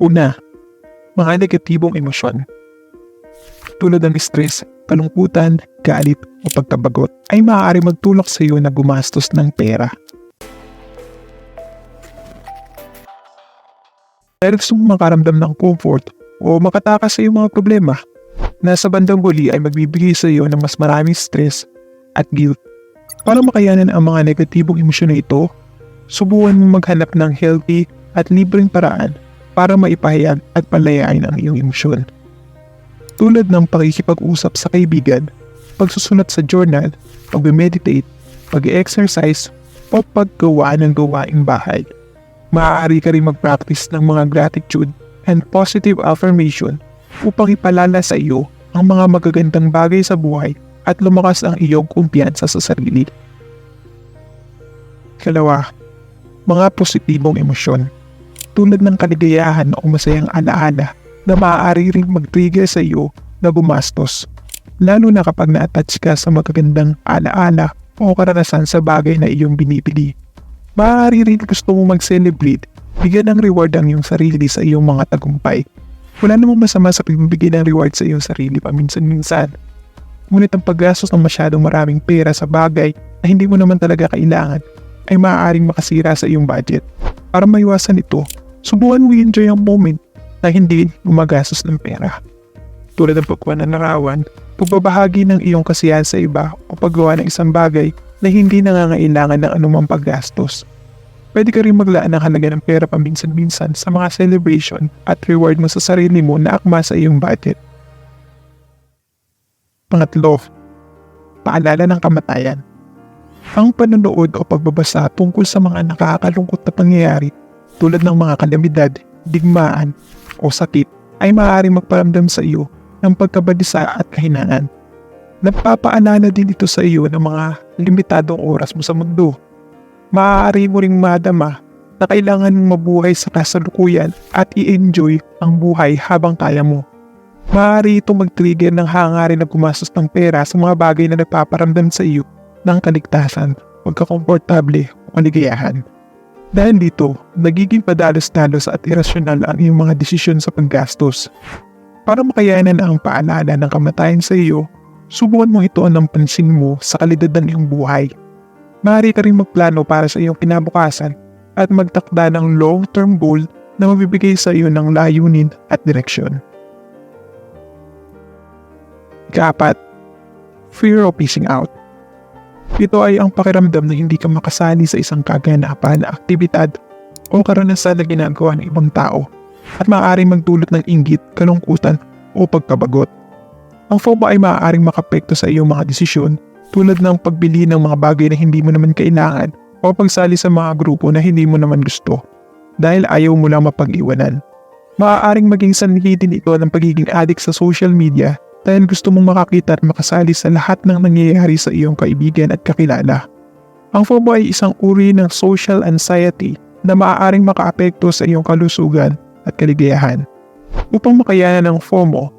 Una, mga negatibong emosyon. Tulad ng stress, kalungkutan, galit o pagkabagot ay maaari magtulak sa iyo na gumastos ng pera. Dahil gusto mong makaramdam ng comfort o makatakas sa iyong mga problema, na sa bandang huli ay magbibigay sa iyo ng mas maraming stress at guilt. Para makayanan ang mga negatibong emosyon na ito, subukan mong maghanap ng healthy at libreng paraan para maipahayag at palayain ang iyong emosyon. Tulad ng pakikipag-usap sa kaibigan, pagsusulat sa journal, pag-meditate, pag-exercise, o paggawa ng gawaing bahay. Maaari ka rin mag-practice ng mga gratitude and positive affirmation upang ipalala sa iyo ang mga magagandang bagay sa buhay at lumakas ang iyong kumpiyansa sa sarili. Kalawa, mga positibong emosyon tulad ng kaligayahan o masayang alaala na maaari ring mag-trigger sa iyo na gumastos. Lalo na kapag na-attach ka sa magagandang alaala o karanasan sa bagay na iyong binibili. Maaari rin gusto mo mag-celebrate, bigyan ng reward ang iyong sarili sa iyong mga tagumpay. Wala namang masama sa pagbibigay ng reward sa iyong sarili paminsan-minsan. Ngunit ang paggastos ng masyadong maraming pera sa bagay na hindi mo naman talaga kailangan ay maaaring makasira sa iyong budget. Para maiwasan ito, subukan mo i-enjoy ang moment na hindi gumagastos ng pera. Tulad ng pagpananarawan, pagbabahagi ng iyong kasiyahan sa iba o paggawa ng isang bagay na hindi nangangailangan ng anumang paggastos. Pwede ka rin maglaan ng halaga ng pera paminsan-minsan sa mga celebration at reward mo sa sarili mo na akma sa iyong budget. Pangatlo, paalala ng kamatayan. Ang panonood o pagbabasa tungkol sa mga nakakalungkot na pangyayari tulad ng mga kalamidad, digmaan o sakit ay maaaring magparamdam sa iyo ng pagkabalisa at kahinaan. Nagpapaalala din ito sa iyo ng mga limitadong oras mo sa mundo. Maaari mo ring madama na kailangan mong mabuhay sa kasalukuyan at i-enjoy ang buhay habang kaya mo. Maaari itong mag-trigger ng hangarin na gumastos ng pera sa mga bagay na nagpaparamdam sa iyo ng kaligtasan, pagkakomportable o kaligayahan. Dahil dito, nagiging padalos-dalos at irasyonal ang iyong mga desisyon sa paggastos. Para makayanan ang paalala ng kamatayan sa iyo, subukan mo ito ng pansin mo sa kalidad ng iyong buhay. Maaari ka rin magplano para sa iyong kinabukasan at magtakda ng long-term goal na mabibigay sa iyo ng layunin at direksyon. Ikapat, fear of missing out. Ito ay ang pakiramdam na hindi ka makasali sa isang kaganapan na aktibidad o karanasan na ginagawa ng ibang tao at maaaring magdulot ng inggit, kalungkutan o pagkabagot. Ang FOMO ay maaaring makapekto sa iyong mga desisyon tulad ng pagbili ng mga bagay na hindi mo naman kailangan o pagsali sa mga grupo na hindi mo naman gusto dahil ayaw mo lang mapag-iwanan. Maaaring maging sanhi din ito ng pagiging addict sa social media dahil gusto mong makakita at makasali sa lahat ng nangyayari sa iyong kaibigan at kakilala. Ang FOMO ay isang uri ng social anxiety na maaaring makaapekto sa iyong kalusugan at kaligayahan. Upang makayanan ng FOMO,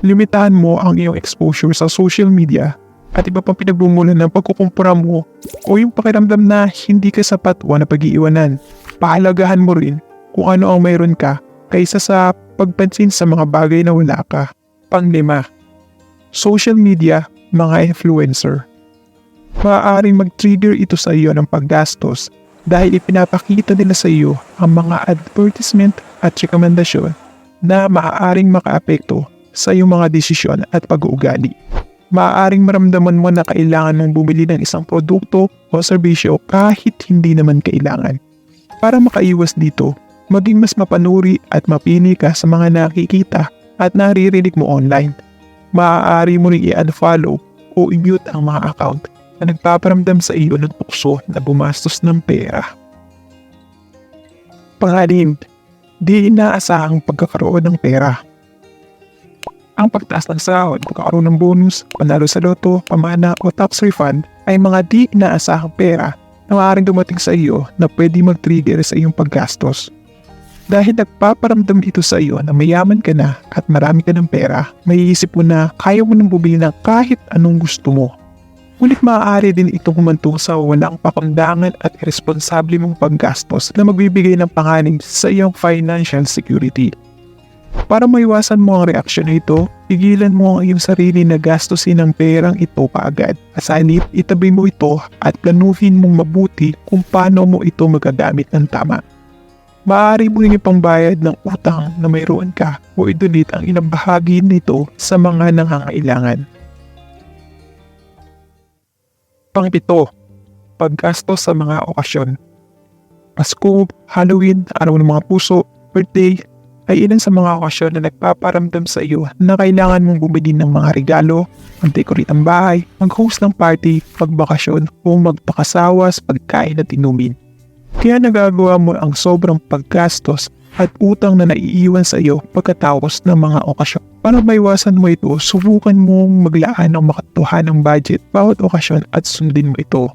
limitahan mo ang iyong exposure sa social media at iba pang pinagbumulan ng pagkukumpura mo o yung pakiramdam na hindi ka sapat o na pag-iiwanan. Pahalagahan mo rin kung ano ang mayroon ka kaysa sa pagpansin sa mga bagay na wala ka. Panglima, social media, mga influencer. Maaaring mag-trigger ito sa iyo ng paggastos dahil ipinapakita nila sa iyo ang mga advertisement at rekomendasyon na maaaring makaapekto sa iyong mga desisyon at pag-uugali. Maaaring maramdaman mo na kailangan mong bumili ng isang produkto o serbisyo kahit hindi naman kailangan. Para makaiwas dito, maging mas mapanuri at mapili ka sa mga nakikita at naririnig mo online maaari mo rin i-unfollow o i-mute ang mga account na nagpaparamdam sa iyo ng tukso na bumastos ng pera. Pangalim, di inaasahang pagkakaroon ng pera. Ang pagtaas ng sahod, pagkakaroon ng bonus, panalo sa loto, pamana o tax refund ay mga di inaasahang pera na maaaring dumating sa iyo na pwede mag-trigger sa iyong paggastos. Dahil nagpaparamdam ito sa iyo na mayaman ka na at marami ka ng pera, maiisip mo na kaya mo nang bumili ng kahit anong gusto mo. Ngunit maaari din itong humantong sa walang pakundangan at irresponsable mong paggastos na magbibigay ng panganib sa iyong financial security. Para maiwasan mo ang reaksyon na ito, pigilan mo ang iyong sarili na gastusin ang perang ito kaagad. Asanip, itabi mo ito at planuhin mong mabuti kung paano mo ito magagamit ng tama. Maaari mo rin ipangbayad ng utang na mayroon ka o idonate ang ilang bahagi nito sa mga nangangailangan. Pangpito, paggastos sa mga okasyon. Pasko, Halloween, araw ng mga puso, birthday, ay ilan sa mga okasyon na nagpaparamdam sa iyo na kailangan mong bumili ng mga regalo, mag-decorate ang bahay, mag-host ng party, magbakasyon o magpakasawa sa pagkain at inumin. Kaya nagagawa mo ang sobrang paggastos at utang na naiiwan sa iyo pagkatapos ng mga okasyon. Para maiwasan mo ito, subukan mong maglaan ng makatuhan ng budget bawat okasyon at sundin mo ito.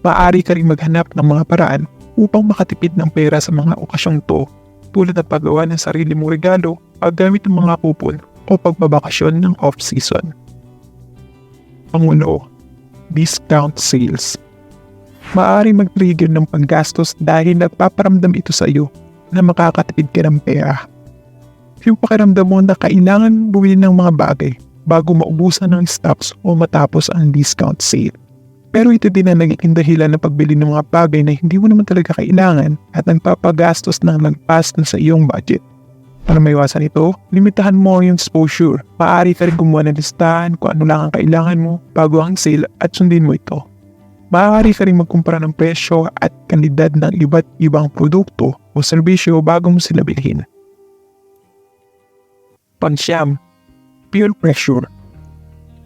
Maaari ka rin maghanap ng mga paraan upang makatipid ng pera sa mga okasyong to tulad ng paggawa ng sarili mong regalo, paggamit ng mga kupon o pagbabakasyon ng off-season. Pangulo, discount sales. Maaari mag-trigger ng paggastos dahil nagpaparamdam ito sa iyo na makakatipid ka ng pera. Yung pakiramdam mo na kailangan bumili ng mga bagay bago maubusan ng stocks o matapos ang discount sale. Pero ito din ang naging dahilan ng pagbili ng mga bagay na hindi mo naman talaga kailangan at nagpapagastos ng lagpas na sa iyong budget. Para maiwasan ito, limitahan mo ang iyong exposure. Maaari ka rin gumawa ng listahan kung ano lang ang kailangan mo bago ang sale at sundin mo ito. Maaari ka rin magkumpara ng presyo at kandidat ng iba't ibang produkto o serbisyo bago mo sila bilhin. Pansyam, peer pressure.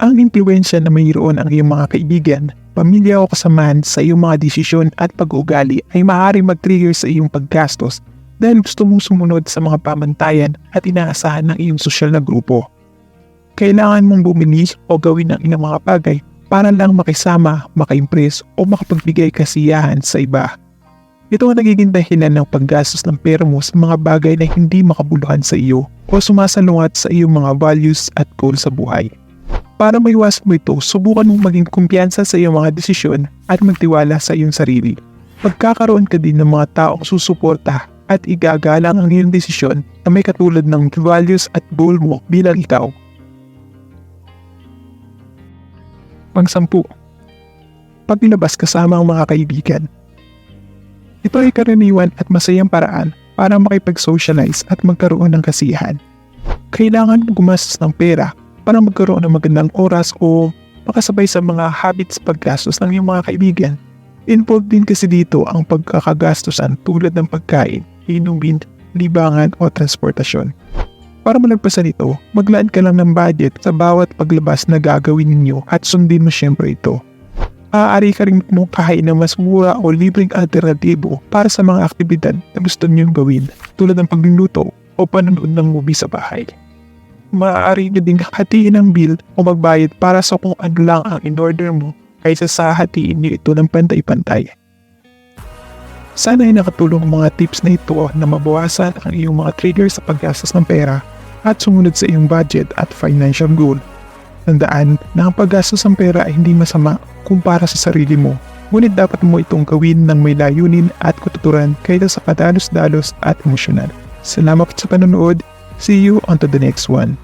Ang impluensya na mayroon ang iyong mga kaibigan, pamilya o kasamahan sa iyong mga desisyon at pag-uugali ay maaari mag-trigger sa iyong paggastos dahil gusto mong sumunod sa mga pamantayan at inaasahan ng iyong sosyal na grupo. Kailangan mong bumili o gawin ang ilang mga bagay para lang makisama, maka-impress o makapagbigay kasiyahan sa iba. Ito ang nagiging dahilan ng paggastos ng pera mo sa mga bagay na hindi makabuluhan sa iyo o sumasalungat sa iyong mga values at goals sa buhay. Para maiwasan mo ito, subukan mong maging kumpiyansa sa iyong mga desisyon at magtiwala sa iyong sarili. Magkakaroon ka din ng mga taong susuporta at igagalang ang iyong desisyon na may katulad ng values at goal mo bilang ikaw. Pangsampu, paglabas kasama ang mga kaibigan. Ito ay karaniwan at masayang paraan para makipag-socialize at magkaroon ng kasiyahan. Kailangan gumastos ng pera para magkaroon ng magandang oras o makasabay sa mga habits paggastos ng iyong mga kaibigan. Involved din kasi dito ang pagkakagastosan tulad ng pagkain, inumin, libangan o transportasyon. Para malagpasan ito, maglaan ka lang ng budget sa bawat paglabas na gagawin ninyo at sundin mo syempre ito. Maaari ka rin kahain ng mas mura o libreng alternatibo para sa mga aktibidad na gusto niyong gawin tulad ng pagluluto o panonood ng movie sa bahay. Maaari nyo ding hatiin ang bill o magbayad para sa kung ano lang ang in-order mo kaysa sa hatiin nyo ito ng pantay-pantay. Sana ay nakatulong mga tips na ito na mabawasan ang iyong mga trigger sa paggastos ng pera at sumunod sa iyong budget at financial goal. Tandaan na ang paggastos ng pera ay hindi masama kumpara sa sarili mo. Ngunit dapat mo itong gawin ng may layunin at kututuran kaysa sa padalos-dalos at emosyonal. Salamat sa panonood. See you on to the next one.